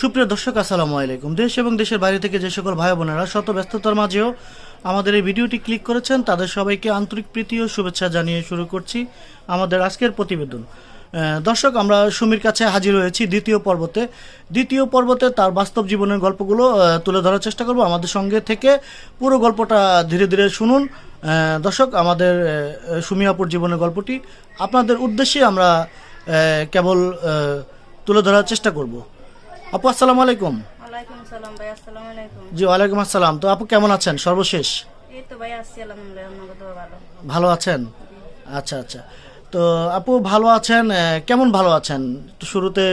সুপ্রিয় দর্শক, আসসালামু আলাইকুম। দেশ এবং দেশের বাইরে থেকে যে সকল ভাই বোনেরা শত ব্যস্ততার মাঝেও আমাদের এই ভিডিওটি ক্লিক করেছেন, তাদের সবাইকে আন্তরিক প্রীতি ও শুভেচ্ছা জানিয়ে শুরু করছি আমাদের আজকের প্রতিবেদন। দর্শক, আমরা সুমির কাছে হাজির হয়েছি দ্বিতীয় পর্বতে। দ্বিতীয় পর্বতে তার বাস্তব জীবনের গল্পগুলো তুলে ধরার চেষ্টা করব। আমাদের সঙ্গে থেকে পুরো গল্পটা ধীরে ধীরে শুনুন। দর্শক, আমাদের সুমিয়াপুর জীবনের গল্পটি আপনাদের উদ্দেশ্যে আমরা কেবল তুলে ধরার চেষ্টা করব। আপু আসসালামু আলাইকুম। ওয়ালাইকুম সালাম ভাই আসসালামু আলাইকুম। জি ওয়ালাইকুম আসসালাম। তো আপু কেমন আছেন? সর্বশেষ। এই তো ভাই আসছি আলহামদুলিল্লাহ আপনাকে তো ভালো। ভালো আছেন? আচ্ছা আচ্ছা। তো আপু ভালো আছেন? কেমন ভালো আছেন? একটু শুরুতে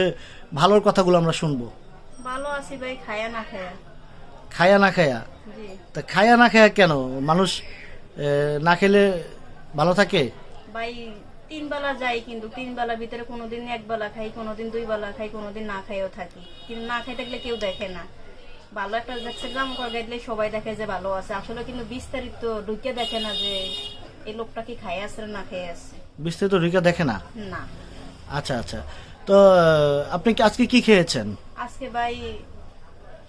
ভালোর কথাগুলো আমরা শুনব। ভালো আছি ভাই খায়া না খায়া। খায়া না খায়া? জি। তা খায়া না খায়া কেন? মানুষ না খেলে ভালো থাকে? ভাই তিন বেলা যাই কিন্তু তিন বেলার ভিতরে কোনোদিন এক বেলা খাই কোনোদিন দুই বেলা খাই কোনোদিন না খাইও থাকি। কিন্তু না খাই থাকলে কেউ দেখে না। ভালো একটা দেখছে গ্রাম গাইলে সবাই দেখে যে ভালো আছে। আসলে কিন্তু বিস্তারিত ঢুকে দেখে না যে এই লোকটা কি খাই আছে না খেয়ে আছে। বিস্তৃত রিকা দেখে না? না। আচ্ছা আচ্ছা। তো আপনি কি আজকে কি খেয়েছেন? আজকে ভাই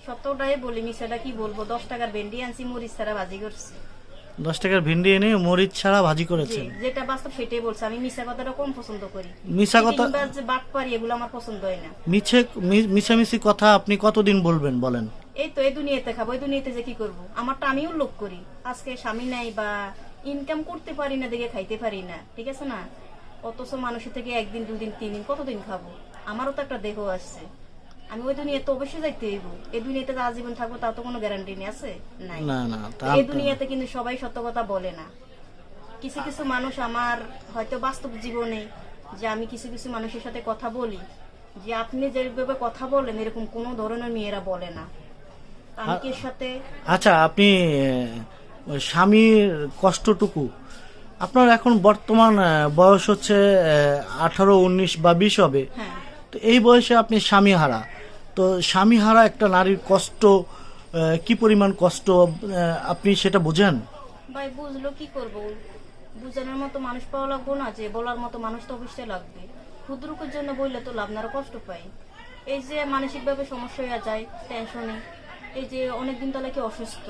সত্যটাই বলি মিশাটা কি বলব? দশ টাকার ভেন্ডি আনছি মরিচ ছাড়া ভাজি করছি। দশ টাকার ভিন্ডি এনে মরিচ ছাড়া ভাজি করেছেন। যেটা বাস্তব সেটাই বলছে। আমি মিশা কথাটা কম পছন্দ করি। মিশা কথা যে বাট পারি এগুলো আমার পছন্দ হয় না। মিছে মিছামিছি কথা আপনি কতদিন বলবেন বলেন? এই তো এই দুনিয়াতে খাব এই দুনিয়াতে যে কি করব? আমারটা আমিও লোক করি। আজকে স্বামী নাই বা ইনকাম করতে পারি না দেখে খাইতে পারি না। ঠিক আছে না? অথচ মানুষের থেকে একদিন দুদিন তিন দিন কতদিন খাব? আমারও তো একটা দেহ আসছে আমি ওই দুনিয়াতে অবশ্যই যাইতে হইব। এই দুনিয়াতে যে আজীবন থাকব তা তো কোনো গ্যারান্টি নেই আছে? নাই। না না এই দুনিয়াতে কিন্তু সবাই সত্য কথা বলে না। কিছু কিছু মানুষ আমার হয়তো বাস্তব জীবনে যে আমি কিছু কিছু মানুষের সাথে কথা বলি যে আপনি যেভাবে কথা বলেন এরকম কোনো ধরনের মেয়েরা বলে না। আমি কি সাথে আচ্ছা আপনি স্বামীর কষ্টটুকু আপনার এখন বর্তমান বয়স হচ্ছে আঠারো উনিশ বা বিশ হবে। হ্যাঁ। তো এই বয়সে আপনি স্বামী হারা তো স্বামী হারা একটা নারীর কষ্ট কি পরিমাণ কষ্ট আপনি সেটা বোঝেন? ভাই, বুঝলো কি করব? বুঝানোর মতো মানুষ পাওয়া লাগবো না যে, বলার মতো মানুষ তো অবশ্যই লাগবে। ক্ষুদ্রকের জন্য বললে তো লাভ না কষ্ট পাই। এই যে মানসিকভাবে সমস্যা হয়ে যায় টেনশনে এই যে অনেকদিন তাহলে কি অসুস্থ?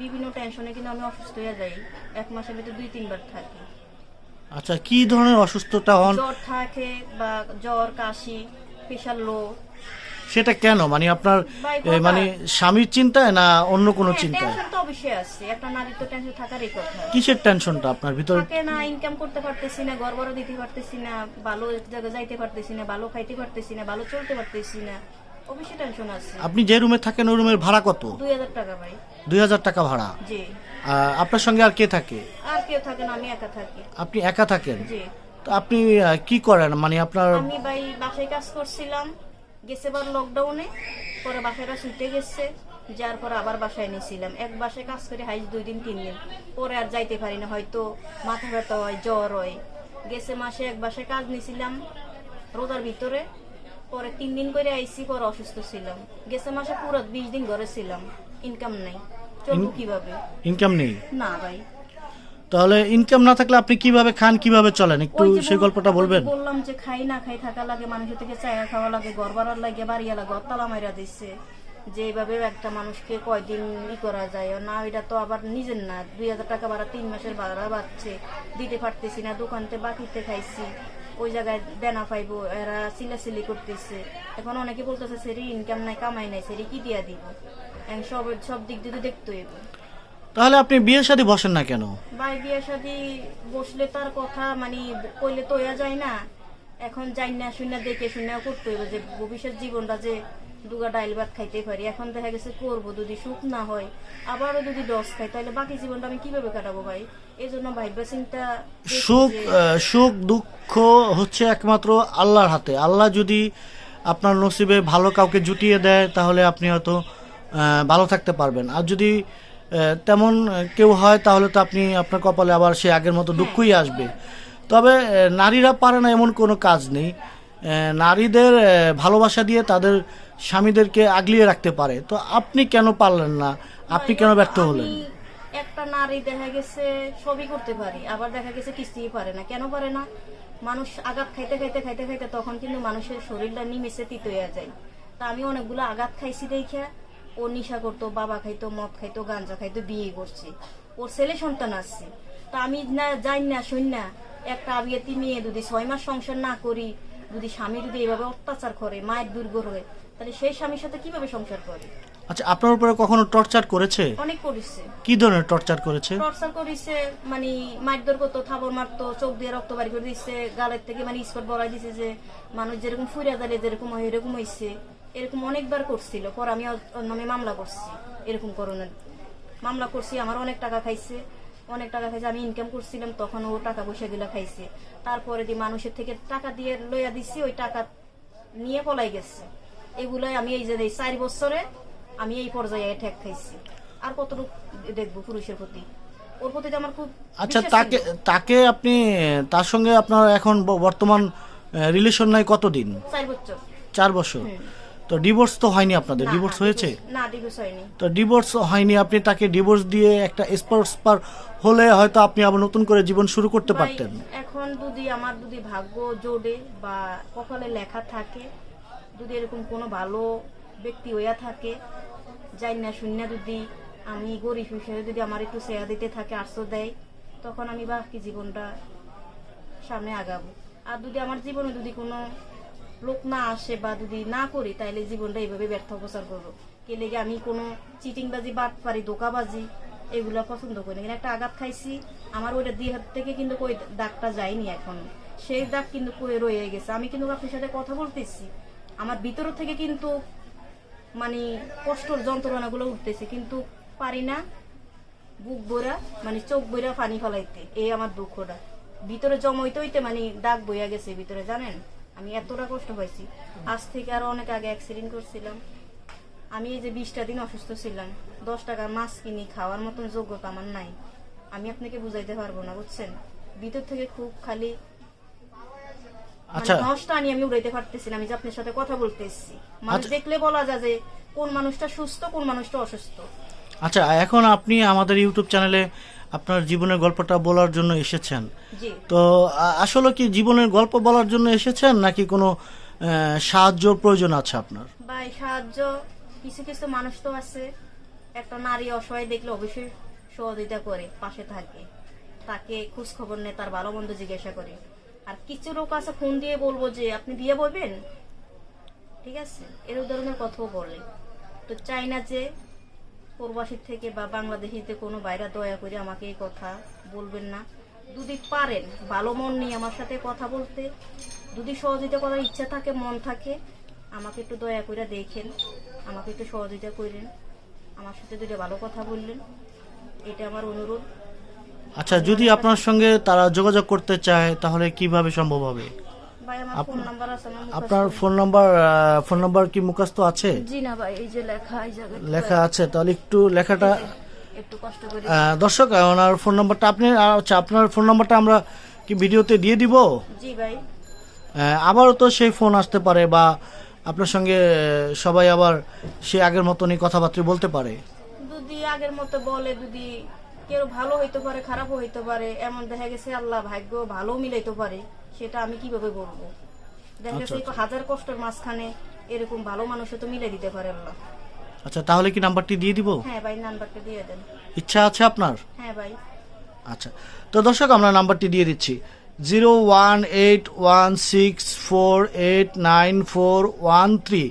বিভিন্ন টেনশনে কিন্তু আমি অসুস্থ হয়ে যাই। এক মাসের ভিতরে দুই, তিনবার থাকি। আচ্ছা কি ধরনের অসুস্থতা হন? জ্বর থাকে বা জ্বর কাশি প্রেশার লো। সেটা কেন? মানে আপনার এ, মানে স্বামীর চিন্তায় না অন্য কোনো চিন্তায়? টেনশন তো অবশ্যই আছে। একটা নারীর তো টেনশন থাকারই কথা। কিসের টেনশনটা আপনার ভিতরে? থাকে না ইনকাম করতে পারতেছি না ঘর বড় দিতে পারতেছি না ভালো এক জায়গায় যাইতে পারতেছি না ভালো খাইতে পারতেছি না ভালো চলতে পারতেছি না। অবশ্যই টেনশন আছে। আপনি যে রুমে থাকেন ওই রুমের ভাড়া কত? দুই হাজার টাকা ভাই। দুই হাজার টাকা ভাড়া? জি। আপনার সঙ্গে আর কে থাকে? আর কেউ থাকে না আমি একা থাকি। আপনি একা থাকেন? জি। তো আপনি কি করেন? মানে আপনার আমি ভাই বাসায় কাজ করছিলাম গেছে বার লকডাউনে পরে বাসাটা ছুটে গেছে যার পর আবার বাসায় নিয়েছিলাম। এক বাসায় কাজ করে হাইজ দুই দিন তিন দিন। পরে আর যাইতে পারি না হয়তো মাথা ব্যথা হয় জ্বর হয়। গেছে মাসে এক বাসায় কাজ নিয়েছিলাম রোজার ভিতরে। পরে তিন দিন করে আইসি পরে অসুস্থ ছিলাম। গেছে মাসে পুরো বিশ দিন ঘরে ছিলাম। ইনকাম নাই। চলবো কীভাবে? ইনকাম নেই? না ভাই। তাহলে ইনকাম না থাকলে আপনি কীভাবে খান কীভাবে চলেন? একটু সেই গল্পটা বলবেন। বললাম যে খাই না খাই থাকা লাগে মানুষের থেকে চায়া খাওয়া লাগে ঘর ভাড়ার লাগে বাড়িয়া লাগে তালা মাইরা দিচ্ছে যে এইভাবে একটা মানুষকে কয়দিন ই করা যায় না এটা তো আবার নিজের না। দুই হাজার টাকা ভাড়া তিন মাসের ভাড়া বাড়ছে। দিতে পারতেছি না দোকানতে বাকিতে খাইছি। ওই জায়গায় দেনা পাইবো এরা সিলাসিলি করতেছে। এখন অনেকে বলতেছে সেরি ইনকাম নাই কামাই নাই সেরি কি দিয়া দিব? সব সব দিক দিয়ে তো দেখতে হইব তাহলে আপনি বিয়ের সাথে বসেন না কেন? ভাই বিয়ে শাদী বসলে তার কথা মানে কইলে তোয়া যায় না। এখন যাই না শুনে দেখে শুনে করতে হইব যে ভবিষ্যৎ জীবনটা যে দুগা ডাইল ভাত খাইতে পারি। এখন দেখা গেছে করব যদি সুখ না হয় আবারও যদি ডস খাই তাহলে বাকি জীবনটা আমি কীভাবে কাটাবো ভাই? এই জন্য ভাইবা চিন্তা সুখ সুখ দুঃখ হচ্ছে একমাত্র আল্লাহর হাতে। আল্লাহ যদি আপনার নসিবে ভালো কাউকে জুটিয়ে দেয় তাহলে আপনি হয়তো ভালো থাকতে পারবেন। আর যদি তেমন কেউ হয় তাহলে তো আপনি আপনার কপালে আবার সে আগের মতো দুঃখই আসবে। তবে নারীরা পারে না এমন কোনো কাজ নেই। নারীদের ভালোবাসা দিয়ে তাদের স্বামীদেরকে আগলিয়ে রাখতে পারে। তো আপনি কেন পারলেন না? আপনি কেন ব্যর্থ হলেন? একটা নারী দেখা গেছে সবই করতে পারি। আবার দেখা গেছে কিছুই পারে না। কেন পারে না? মানুষ আঘাত খাইতে খাইতে খাইতে খাইতে তখন কিন্তু মানুষের শরীরটা নিমেষে তিত হয়ে যায়। তা আমি অনেকগুলো আঘাত খাইছি দেখে ও নিশা করতো বাবা খাইতো মদ খাইতো গাঞ্জা খাইতো বিয়ে করছে। ওর ছেলে সন্তান আসছে তা আমি না যাই না শুন না একটা আবিয়াতি মেয়ে যদি ছয় মাস সংসার না করি যদি স্বামী যদি এভাবে অত্যাচার করে মায়ের দুর্গ হয়ে তাহলে সেই স্বামীর সাথে কীভাবে সংসার করে? আচ্ছা আপনার উপরে কখনো টর্চার করেছে? অনেক করিছে। কি ধরনের টর্চার করেছে? টর্চার করিছে মানে মারধর করতো থাবর মারতো চোখ দিয়ে রক্ত বাড়ি করে দিচ্ছে গালের থেকে মানে স্পট বড়াই দিছে যে মানুষ যেরকম ফুরিয়া দাঁড়িয়ে যেরকম হয় এরকম হয়েছে এরকম অনেকবার করছিল পর আমি নামে মামলা করছি এরকম করোনার। মামলা করছি আমার অনেক টাকা খাইছে। অনেক টাকা খাইছে আমি ইনকাম করছিলাম তখন ও টাকা পয়সা গুলা খাইছে। তারপরে দিয়ে মানুষের থেকে টাকা দিয়ে লইয়া দিছি ওই টাকা নিয়ে পলাই গেছে। এগুলাই আমি এই যে এই চার বছরে আমি এই পর্যায়ে ঠেক খাইছি। আর কতটুকু দেখব পুরুষের প্রতি। ওর প্রতি আমার খুব আচ্ছা তাকে তাকে আপনি তার সঙ্গে আপনার এখন বর্তমান রিলেশন নাই কতদিন? চার বছর। চার বছর। তো ডিভোর্স তো হয়নি আপনাদের? ডিভোর্স হয়েছে? না ডিভোর্স হয়নি। তো ডিভোর্স হয়নি আপনি তাকে ডিভোর্স দিয়ে একটা স্পোর্টস পার হলে হয়তো আপনি আবার নতুন করে জীবন শুরু করতে পারতেন। এখন যদি আমার যদি ভাগ্য জোড়ে বা কপালে লেখা থাকে যদি এরকম কোনো ভালো ব্যক্তি হইয়া থাকে যাই না শূন্য যদি আমি গরিব হিসেবে যদি আমার একটু সেয়া দিতে থাকে আশ্রয় দেয় তখন আমি বাকি জীবনটা সামনে আগাবো। আর যদি আমার জীবনে যদি কোনো লোক না আসে বা যদি না করি তাহলে জীবনটা এইভাবে ব্যর্থ অপচার করব। কে লেগে আমি কোনো চিটিংবাজি, বাটপারি দোকাবাজি এগুলো পছন্দ করি না। কিন্তু একটা আঘাত খাইছি, আমার ওইটা দিয়ে হাত থেকে কিন্তু ওই দাগটা যায়নি এখন। সেই দাগ কিন্তু রয়ে গেছে। আমি কিন্তু আপনার সাথে কথা বলতেছি। আমার ভিতর থেকে কিন্তু মানে কষ্টর যন্ত্রণাগুলো উঠতেছে। কিন্তু পারি না বুক বইরা মানে চোখ বইরা পানি ফলাইতে। এই আমার দুঃখটা। ভিতরে জমাইতে হইতে মানে দাগ বইয়া গেছে ভিতরে, জানেন? আমি এতটা কষ্ট পাইছি। আজ থেকে আরও অনেক আগে অ্যাক্সিডেন্ট করছিলাম। আমি এই যে বিশটা দিন অসুস্থ ছিলাম। দশ টাকার মাছ কিনি খাওয়ার মতন যোগ্যতা আমার নাই। আমি আপনাকে বুঝাইতে পারব না বুঝছেন? ভিতর থেকে খুব খালি আচ্ছা। মানে নষ্ট আনি আমি উড়াইতে পারতেছি না আমি যে আপনার সাথে কথা বলতে এসেছি। মানুষ আচ্ছা। দেখলে বলা যায় যে কোন মানুষটা সুস্থ কোন মানুষটা অসুস্থ। আচ্ছা এখন আপনি আমাদের ইউটিউব চ্যানেলে আপনার জীবনের গল্পটা বলার জন্য এসেছেন? জি। তো আসলে কি জীবনের গল্প বলার জন্য এসেছেন নাকি কোনো সাহায্য প্রয়োজন আছে আপনার? এই সাহায্য কিছু কিছু মানুষ তো আছে। একটা নারী অসহায় দেখলে অবশ্যই সহযোগিতা করে পাশে থাকে। তাকে খোঁজ খবর নেয় তার ভালো মন্দ জিজ্ঞাসা করে। আর কিছু লোক আছে ফোন দিয়ে বলব যে আপনি বিয়ে বলবেন ঠিক আছে? এর ধরনের কথাও বলে। তো চাই না যে প্রবাসীর থেকে বা বাংলাদেশিতে কোনো বাইরে দয়া করে আমাকে এই কথা বলবেন না। যদি পারেন, ভালো মন নিয়ে আমার সাথে কথা বলতে। যদি সহযোগিতা করার ইচ্ছা থাকে, মন থাকে, আমাকে একটু দয়া করে দেখেন, আমাকে একটু সহযোগিতা করেন, আমার সাথে দুটো ভালো কথা বললেন। এটা আমার অনুরোধ। আচ্ছা যদি আপনার সঙ্গে তারা যোগাযোগ করতে চায়, তাহলে কীভাবে সম্ভব হবে? ভাই আমার ফোন নাম্বার আছে আমার আপনার ফোন নাম্বার ফোন নাম্বার কি মুখস্থ আছে? জি না ভাই এই যে লেখা এই জায়গায় লেখা আছে তাহলে একটু লেখাটা একটু কষ্ট করে। দর্শক ওনার ফোন নাম্বারটা আপনি আচ্ছা আপনার ফোন নাম্বারটা আমরা কি ভিডিওতে দিয়ে দিব? জি ভাই। আবারও তো সেই ফোন আসতে পারে বা আপনার সঙ্গে সবাই আবার সে আগের মতনই কথাবার্তা বলতে পারে। যদি আগের মতো বলে যদি কেউ ভালো হইতে পারে খারাপও হইতে পারে এমন দেখা গেছে আল্লাহ ভাগ্য ভালো মিলাইতে পারে সেটা আমি কীভাবে বলব? দেখা গেছে এই হাজার কষ্টের মাঝখানে এরকম ভালো মানুষও তো মিলে দিতে পারে আল্লাহ। আচ্ছা তাহলে কি নাম্বারটি দিয়ে দিব? হ্যাঁ ভাই নাম্বারটা দিয়ে দেন। ইচ্ছা আছে আপনার? হ্যাঁ ভাই। আচ্ছা তো দর্শক আমরা নাম্বারটি দিয়ে দিচ্ছি। Zero one eight one six four eight nine four one three.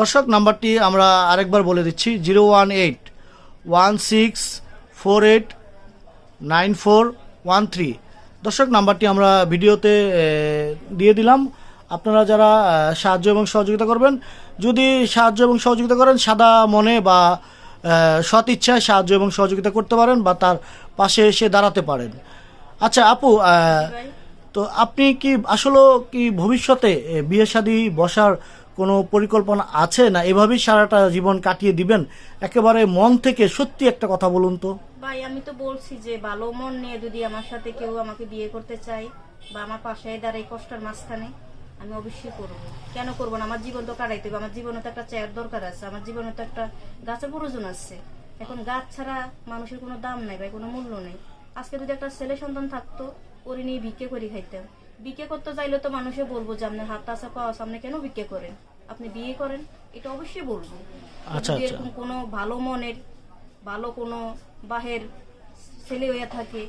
দর্শক নাম্বারটি আমরা আরেকবার বলে দিচ্ছি। Zero one eight one six four eight nine four one three. দর্শক নাম্বারটি আমরা ভিডিওতে দিয়ে দিলাম। আপনারা যারা সাহায্য এবং সহযোগিতা করবেন যদি সাহায্য এবং সহযোগিতা করেন সাদা মনে বা সৎ ইচ্ছায় সাহায্য এবং সহযোগিতা করতে পারেন বা তার পাশে এসে দাঁড়াতে পারেন। আচ্ছা আপু তো আপনি কি আসলে কি ভবিষ্যতে বিয়ে শাদী বসার কোনো পরিকল্পনা আছে না? এভাবেই সারাটা জীবন কাটিয়ে দিবেন? একেবারে মন থেকে সত্যি একটা কথা বলুন তো। ভাই, আমি তো বলছি যে ভালো মন নিয়ে যদি আমার সাথে কেউ আমাকে বিয়ে করতে চায় বা আমার পাশে দাঁড়াই কষ্টের মাঝখানে, আমি অবশ্যই করব। কেন করব না? আমার জীবন তো কাটাইতে হবে। আমার জীবনে তো একটা চেয়ার দরকার আছে। আমার জীবনে তো একটা গাছের প্রয়োজন আছে। এখন গাছ ছাড়া মানুষের কোনো দাম নাই ভাই, কোনো মূল্য নেই। আজকে যদি একটা ছেলে সন্তান থাকতো, ওরে নিয়ে ভিক্ষে করে খাইতাম। ভিক্ষে করতে চাইলে তো মানুষে বলব যে আপনার হাত আছে পাওয়া আছে, আপনি কেন ভিক্ষে করেন? আপনি বিয়ে করেন এটা অবশ্যই বলব। আচ্ছা, আচ্ছা। এরকম কোনো ভালো মনের ভালো কোনো বাহের ছেলে হয়ে থাকে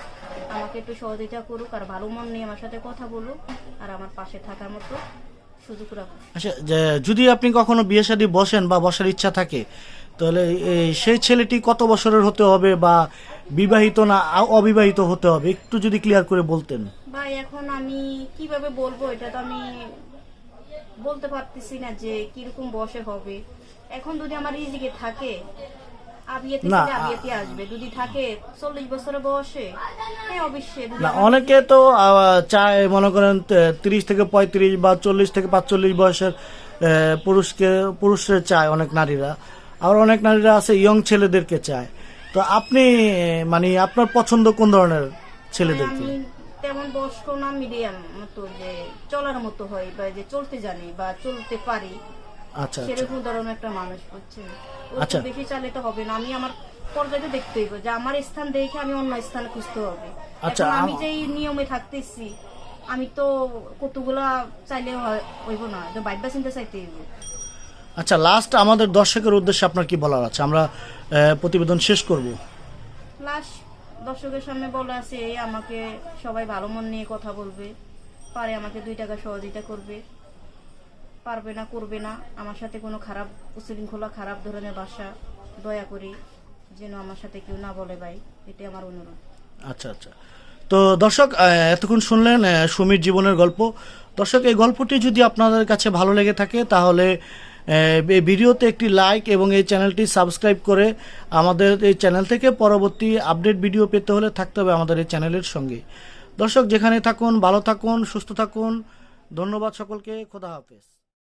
আমাকে একটু সহযোগিতা করুক আর ভালো মন নিয়ে আমার সাথে কথা বলুক আর আমার পাশে থাকার মতো সুযোগ রাখুক। আচ্ছা যদি আপনি কখনো বিয়ে শাদী বসেন বা বসার ইচ্ছা থাকে তাহলে সেই ছেলেটি কত বছরের হতে হবে বা বিবাহিত না অবিবাহিত হতে হবে? একটু যদি ক্লিয়ার করে বলতেন। ভাই এখন আমি কীভাবে বলব এটা তো আমি বলতে পারতেছি না যে কীরকম বয়সে হবে। এখন যদি আমার ইজিকে থাকে হ্যাঁ অনেকে তো চায় মনে করেন তিরিশ থেকে পঁয়ত্রিশ বা চল্লিশ থেকে পাঁচচল্লিশ বয়সের পুরুষকে পুরুষের চায় অনেক নারীরা। আর অনেক নারীরা আছে ইয়ং ছেলেদেরকে চায়। তো আপনি মানে আপনার পছন্দ কোন ধরনের ছেলেদেরকে? আমি তেমন বয়স্ক না মিডিয়াম মতো যে চলার মতো হয় বা যে চলতে জানি বা চলতে পারি আচ্ছা আচ্ছা। সেরকম ধরনের একটা মানুষ বুঝছেন? ও আচ্ছা। বেশি চালিত হবে না। আমি আমার পর্যায়ে দেখতে হইব যে আমার স্থান দেখে আমি অন্য স্থানে খুঁজতে হবে। আচ্ছা, আমি আম- যে এই নিয়মে থাকতেছি আমি তো কতগুলা চাইলে হইব না তো বাইবা চিন্তা চাইতে হইব। আচ্ছা লাস্ট আমাদের দর্শকের উদ্দেশ্যে আপনার কি বলার আছে? আমরা প্রতিবেদন শেষ করব। লাস্ট দর্শকের সামনে বলা আছে আমাকে সবাই ভালো মন নিয়ে কথা বলবে। পারে আমাকে দুই টাকা সহযোগিতা করবে। পারবে না, করবে না। আমার সাথে কোনো খারাপ উশৃঙ্খলা খারাপ ধরনের বাসা দয়া করি যেন আমার সাথে কেউ না বলে ভাই। এটাই আমার অনুরোধ। আচ্ছা আচ্ছা। তো দর্শক এতক্ষণ শুনলেন সুমির জীবনের গল্প। দর্শক, এই গল্পটি যদি আপনাদের কাছে ভালো লেগে থাকে, তাহলে ভিডিওতে একটি লাইক এবং এই চ্যানেলটি সাবস্ক্রাইব করে আমাদের এই চ্যানেল থেকে পরবর্তী আপডেট ভিডিও পেতে হলে থাকতে হবে আমাদের এই চ্যানেলের সঙ্গে। দর্শক, যেখানে থাকুন, ভালো থাকুন, সুস্থ থাকুন। ধন্যবাদ সকলকে। খোদা হাফেজ।